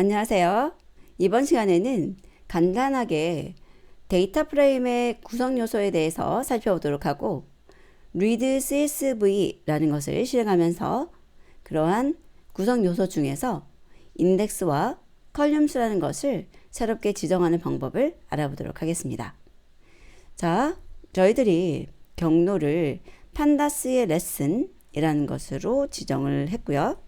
안녕하세요. 이번 시간에는 간단하게 데이터 프레임의 구성 요소에 대해서 살펴보도록 하고 read csv라는 것을 실행하면서 그러한 구성 요소 중에서 인덱스와 컬럼스라는 것을 새롭게 지정하는 방법을 알아보도록 하겠습니다. 자, 저희들이 경로를 판다스의 레슨이라는 것으로 지정을 했고요.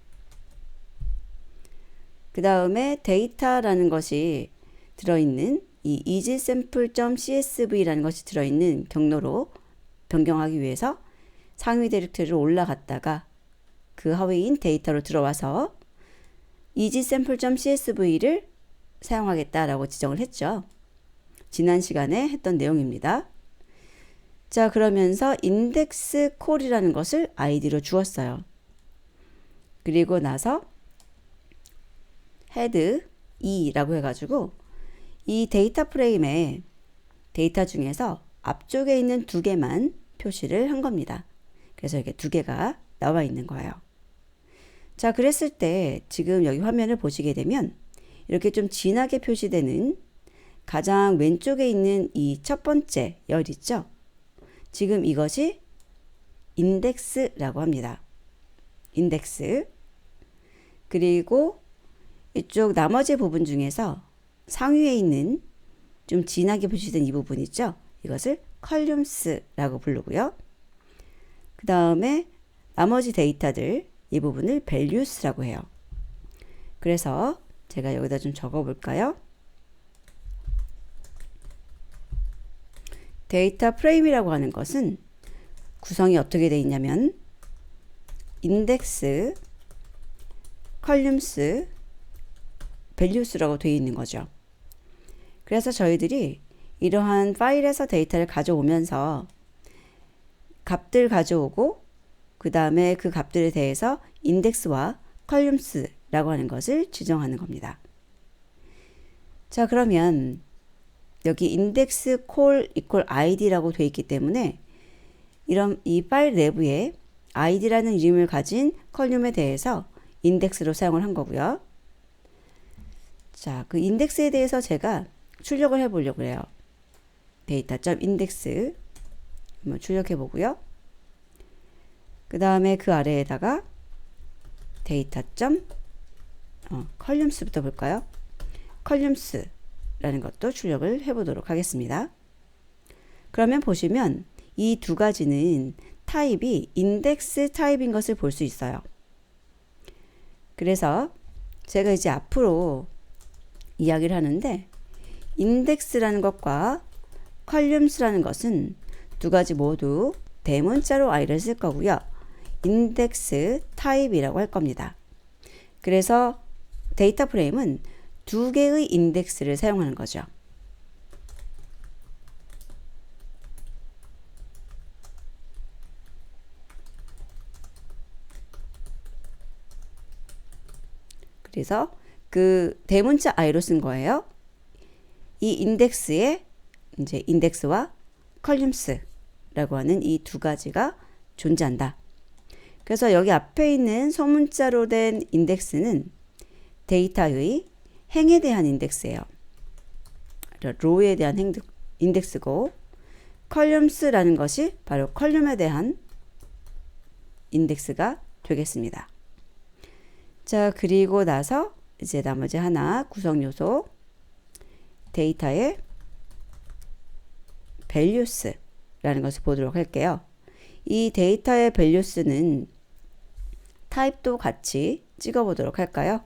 그 다음에 데이터라는 것이 들어있는 이 easysample.csv라는 것이 들어있는 경로로 변경하기 위해서 상위 디렉터리로 올라갔다가 그 하위인 데이터로 들어와서 easysample.csv를 사용하겠다라고 지정을 했죠. 지난 시간에 했던 내용입니다. 자, 그러면서 index call이라는 것을 id로 주었어요. 그리고 나서 head 2라고 해가지고 이 데이터 프레임에 데이터 중에서 앞쪽에 있는 두 개만 표시를 한 겁니다. 그래서 이게 두 개가 나와 있는 거예요. 자, 그랬을 때 지금 여기 화면을 보시게 되면 이렇게 좀 진하게 표시되는 가장 왼쪽에 있는 이 첫 번째 열 있죠? 지금 이것이 인덱스라고 합니다. 인덱스. 그리고 이쪽 나머지 부분 중에서 상위에 있는 좀 진하게 표시된 이 부분 있죠? 이것을 컬럼스라고 부르고요. 그 다음에 나머지 데이터들 이 부분을 values라고 해요. 그래서 제가 여기다 좀 적어 볼까요? 데이터 프레임이라고 하는 것은 구성이 어떻게 되어 있냐면 인덱스, 컬럼스, values라고 되어 있는 거죠. 그래서 저희들이 이러한 파일에서 데이터를 가져오면서 값들 가져오고 그 다음에 그 값들에 대해서 인덱스와 컬럼스라고 하는 것을 지정하는 겁니다. 자 그러면 여기 index call equal id라고 되어 있기 때문에 이런 이 파일 내부에 id라는 이름을 가진 컬럼에 대해서 인덱스로 사용을 한 거고요. 자, 그 인덱스에 대해서 제가 출력을 해 보려고 해요. 데이터.점 인덱스 한번 출력해 보고요. 그 다음에 그 아래에다가 데이터.점 어, 컬럼스부터 볼까요? 컬럼스라는 것도 출력을 해 보도록 하겠습니다. 그러면 보시면 이 두 가지는 타입이 인덱스 타입인 것을 볼 수 있어요. 그래서 제가 이제 앞으로 이야기를 하는데 인덱스라는 것과 컬럼스라는 것은 두 가지 모두 대문자로 i를 쓸 거고요. 인덱스 타입이라고 할 겁니다. 그래서 데이터 프레임은 두 개의 인덱스를 사용하는 거죠. 그래서 그 대문자 i로 쓴 거예요. 이 인덱스에 이제 인덱스와 컬럼스라고 하는 이 두 가지가 존재한다. 그래서 여기 앞에 있는 소문자로 된 인덱스는 데이터의 행에 대한 인덱스예요. 로에 대한 행, 인덱스고 컬럼스라는 것이 바로 컬럼에 대한 인덱스가 되겠습니다. 자, 그리고 나서 이제 나머지 하나 구성 요소 데이터의 values라는 것을 보도록 할게요. 이 데이터의 values는 타입도 같이 찍어 보도록 할까요?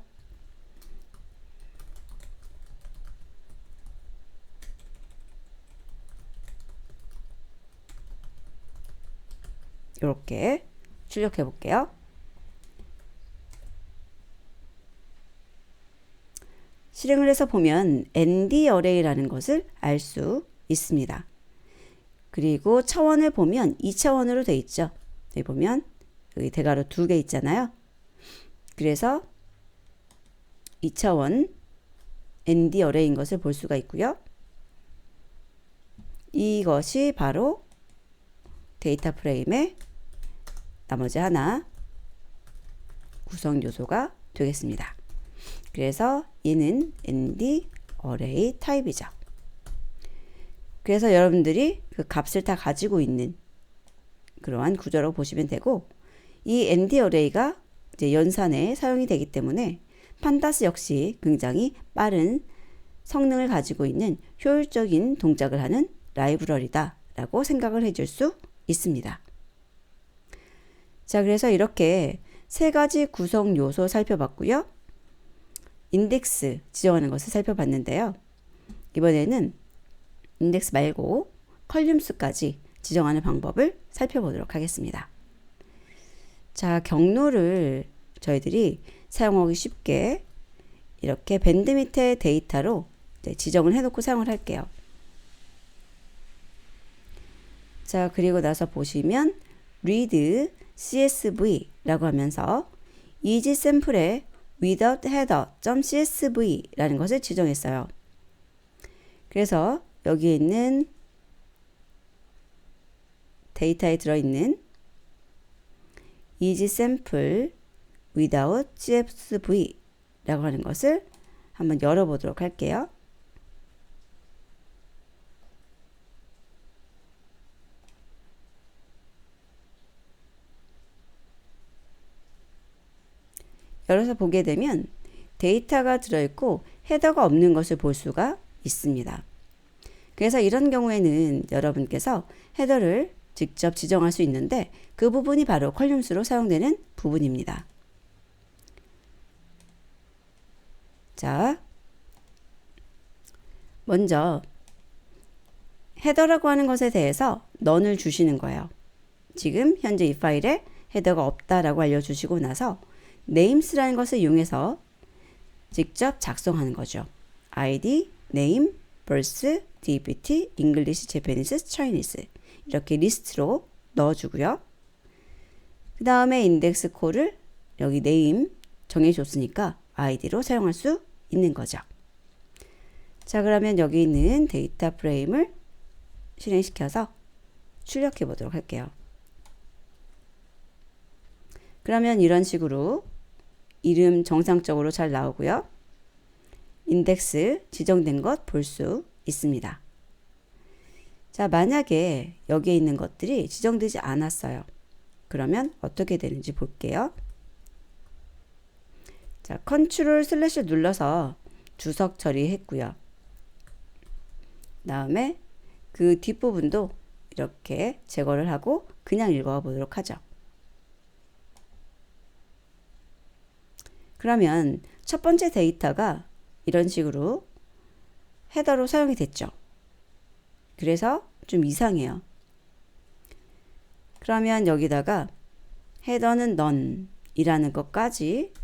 이렇게 출력해 볼게요. 실행을 해서 보면 ND 어레이라는 것을 알 수 있습니다. 그리고 차원을 보면 2차원으로 돼 있죠. 여기 보면 여기 대괄호 두 개 있잖아요. 그래서 2차원 ND 어레이인 것을 볼 수가 있고요. 이것이 바로 데이터 프레임의 나머지 하나 구성 요소가 되겠습니다. 그래서 얘는 ND array 타입이죠. 그래서 여러분들이 그 값을 다 가지고 있는 그러한 구조라고 보시면 되고 이 ND array가 이제 연산에 사용이 되기 때문에 판다스 역시 굉장히 빠른 성능을 가지고 있는 효율적인 동작을 하는 라이브러리다 라고 생각을 해줄 수 있습니다. 자, 그래서 이렇게 세 가지 구성 요소 살펴봤고요. 인덱스 지정하는 것을 살펴봤는데요. 이번에는 인덱스 말고 컬륨 수까지 지정하는 방법을 살펴보도록 하겠습니다. 자, 경로를 저희들이 사용하기 쉽게 이렇게 밴드 밑에 데이터로 지정을 해놓고 사용을 할게요. 자, 그리고 나서 보시면 read csv라고 하면서 easy sample에 without header.csv라는 것을 지정했어요. 그래서 여기에 있는 데이터에 들어있는 easy sample without csv라고 하는 것을 한번 열어보도록 할게요. 열어서 보게 되면 데이터가 들어있고 헤더가 없는 것을 볼 수가 있습니다. 그래서 이런 경우에는 여러분께서 헤더를 직접 지정할 수 있는데 그 부분이 바로 컬륨수로 사용되는 부분입니다. 자, 먼저 헤더라고 하는 것에 대해서 넌을 주시는 거예요. 지금 현재 이 파일에 헤더가 없다라고 알려주시고 나서 names라는 것을 이용해서 직접 작성하는 거죠. id, name, verse, dpt, English, Japanese, Chinese 이렇게 리스트로 넣어주고요. 그 다음에 인덱스 콜을 여기 name 정해줬으니까 id로 사용할 수 있는 거죠. 자 그러면 여기 있는 데이터 프레임을 실행시켜서 출력해 보도록 할게요. 그러면 이런 식으로 이름 정상적으로 잘 나오고요. 인덱스 지정된 것 볼 수 있습니다. 자, 만약에 여기에 있는 것들이 지정되지 않았어요. 그러면 어떻게 되는지 볼게요. 자, 컨트롤 슬래시 눌러서 주석 처리했고요. 다음에 그 뒷부분도 이렇게 제거를 하고 그냥 읽어 보도록 하죠. 그러면 첫 번째 데이터가 이런 식으로 헤더로 사용이 됐죠. 그래서 좀 이상해요. 그러면 여기다가 헤더는 넌 이라는 것까지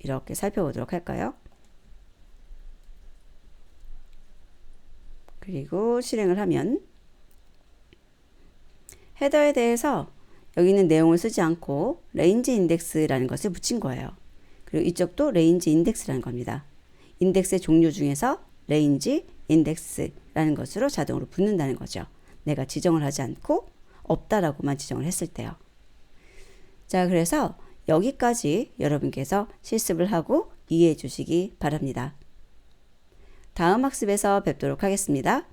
이렇게 살펴보도록 할까요? 그리고 실행을 하면 헤더에 대해서 여기 있는 내용을 쓰지 않고 레인지 인덱스라는 것을 붙인 거예요. 그리고 이쪽도 레인지 인덱스라는 겁니다. 인덱스의 종류 중에서 레인지 인덱스라는 것으로 자동으로 붙는다는 거죠. 내가 지정을 하지 않고 없다라고만 지정을 했을 때요. 자, 그래서 여기까지 여러분께서 실습을 하고 이해해 주시기 바랍니다. 다음 학습에서 뵙도록 하겠습니다.